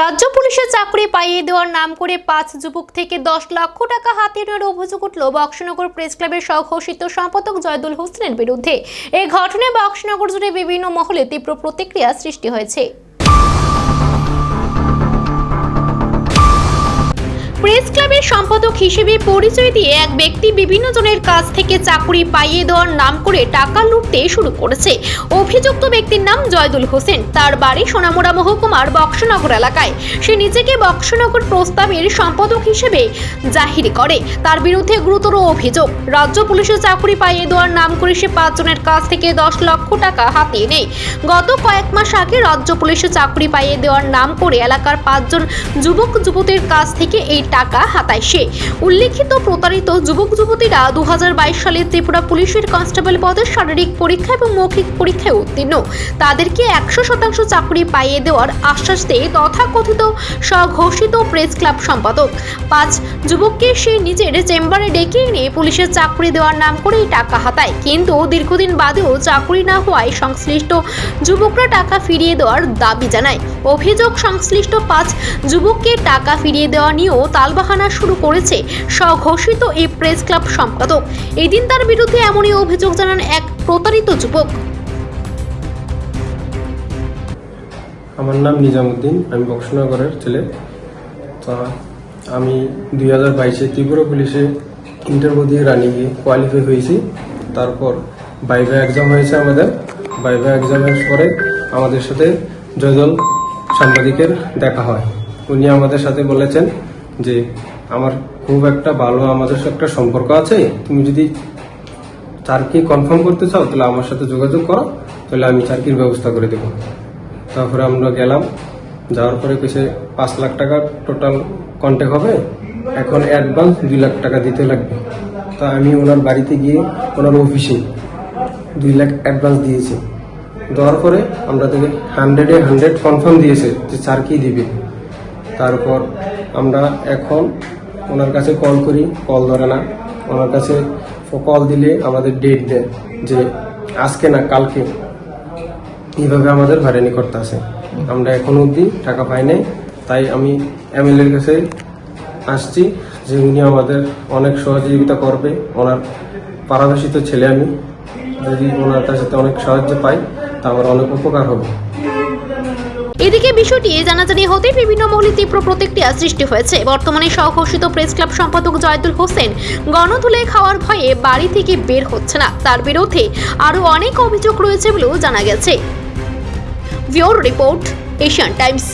রাজ্য পুলিশের চাকরি পাইয়ে দেওয়ার নাম করে পাঁচ যুবক থেকে দশ লক্ষ টাকা হাতিয়ে নেওয়ার অভিযোগ উঠল বক্সনগর প্রেস ক্লাবের সঘোষিত সম্পাদক জয়দুল হোসেনের বিরুদ্ধে। এ ঘটনায় বক্সনগর জুড়ে বিভিন্ন মহলে তীব্র প্রতিক্রিয়া সৃষ্টি হয়েছে। প্রেস ক্লাবের সম্পাদক হিসেবে পরিচয় দিয়ে এক ব্যক্তি বিভিন্ন জনের কাছ থেকে চাকরি পাইয়ে দেওয়ার নাম করে টাকা লুটতে শুরু করেছে। অভিযুক্ত ব্যক্তির নাম জয়দুল হোসেন। তার বাড়ি সোনামুড়া মহকুমার বক্সনগর এলাকায়। সে নিজেকে বক্সনগর প্রস্তাবের সম্পাদক হিসেবে জাহির করে। তার বিরুদ্ধে গুরুতর অভিযোগ। রাজ্য পুলিশের চাকরি পাইয়ে দেওয়ার নাম করে সে পাঁচজনের কাছ থেকে দশ লক্ষ টাকা হাতিয়ে নেয়। গত কয়েক মাস আগে রাজ্য পুলিশের চাকরি পাইয়ে দেওয়ার নাম করে এলাকার পাঁচজন যুবক যুবতীর কাছ থেকে এই টাকা হাতায় সে। উল্লেখিত প্রতারিত যুবক যুবতীরা দু সালে ত্রিপুরা পুলিশের কনস্টেবল পদের শারীরিক পরীক্ষা এবং মৌখিক পরীক্ষায় উত্তীর্ণ। তাদেরকে একশো শতাংশ চাকরি পাইয়ে দেওয়ার আশ্বাস দিয়ে তথাকথিত স্বঘোষিত প্রেস ক্লাব সম্পাদক। পাঁচ, যুবককে সে নিজের চেম্বারে ডেকে এনে পুলিশের চাকরি দেওয়ার নাম করে এই টাকা হাতায়। কিন্তু দীর্ঘদিন বাদেও চাকরি না হওয়ায় সংশ্লিষ্ট যুবকরা টাকা ফিরিয়ে দেওয়ার দাবি জানায়। অভিযোগ সংশ্লিষ্ট পাঁচ, যুবককে টাকা ফিরিয়ে দেওয়া নিয়েও তালবাহানা শুরু করেছে স্বঘোষিত এই প্রেস ক্লাব সম্পাদক। এদিন তার বিরুদ্ধে এমনই অভিযোগ জানান এক প্রতারিত যুবক। আমার নাম নিজামুদ্দিন, আমি বক্সনগরের ছেলে। তা আমি দুই হাজার বাইশে ত্রিপুরা পুলিশে ইন্টারভিউ দিয়ে রানিংয়ে কোয়ালিফাই হয়েছি। তারপর বাইভা এক্সাম হয়েছে আমাদের। বাইভা এক্সামের পরে আমাদের সাথে জয়দল সাংবাদিকের দেখা হয়। উনি আমাদের সাথে বলেছেন যে আমার খুব একটা ভালো আমাদের সাথে একটা সম্পর্ক আছে, তুমি যদি চারকি কনফার্ম করতে চাও, তাহলে আমার সাথে যোগাযোগ করো, তাহলে আমি চারকির ব্যবস্থা করে দেবো। তারপরে আমরা গেলাম, যাওয়ার পরে কেসে পাঁচ লাখ টাকা টোটাল কন্ট্যাক্ট হবে, এখন অ্যাডভান্স দুই লাখ টাকা দিতে লাগবে। তা আমি ওনার বাড়িতে গিয়ে, ওনার অফিসে দুই লাখ অ্যাডভান্স দিয়েছি। দেওয়ার পরে আমরা থেকে হান্ড্রেডে হান্ড্রেড কনফার্ম দিয়েছে যে চার কি দিবে। তারপর আমরা এখন ওনার কাছে কল করি কল ধরে না। ওনার কাছে কল দিলে আমাদের ডেট দেয় যে আজকে না কালকে। এইভাবে আমাদের ভাড়ানি করতে আছে আমরা এখন অবধি টাকা পাই নাই। তাই আমি এমএলএর কাছে আসছি যে উনি আমাদের অনেক সহযোগিতা করবে। ওনার পারাভাষিত ছেলে আমি। যদি ওনার কাছে অনেক সাহায্য পাই, তা আমার অনেক উপকার হবে। এদিকে বিষয়টি জানাজানি হতে বিভিন্ন মহলে তীব্র প্রতিক্রিয়া সৃষ্টি হয়েছে। বর্তমানে সহঘোষিত প্রেস ক্লাব সম্পাদক জয়দুল হোসেন গণধুলে খাওয়ার ভয়ে বাড়ি থেকে বের হচ্ছে না। তার বিরুদ্ধে আরও অনেক অভিযোগ রয়েছে বলেও জানা গেছে। ভিওর রিপোর্ট, এশিয়ান টাইমস।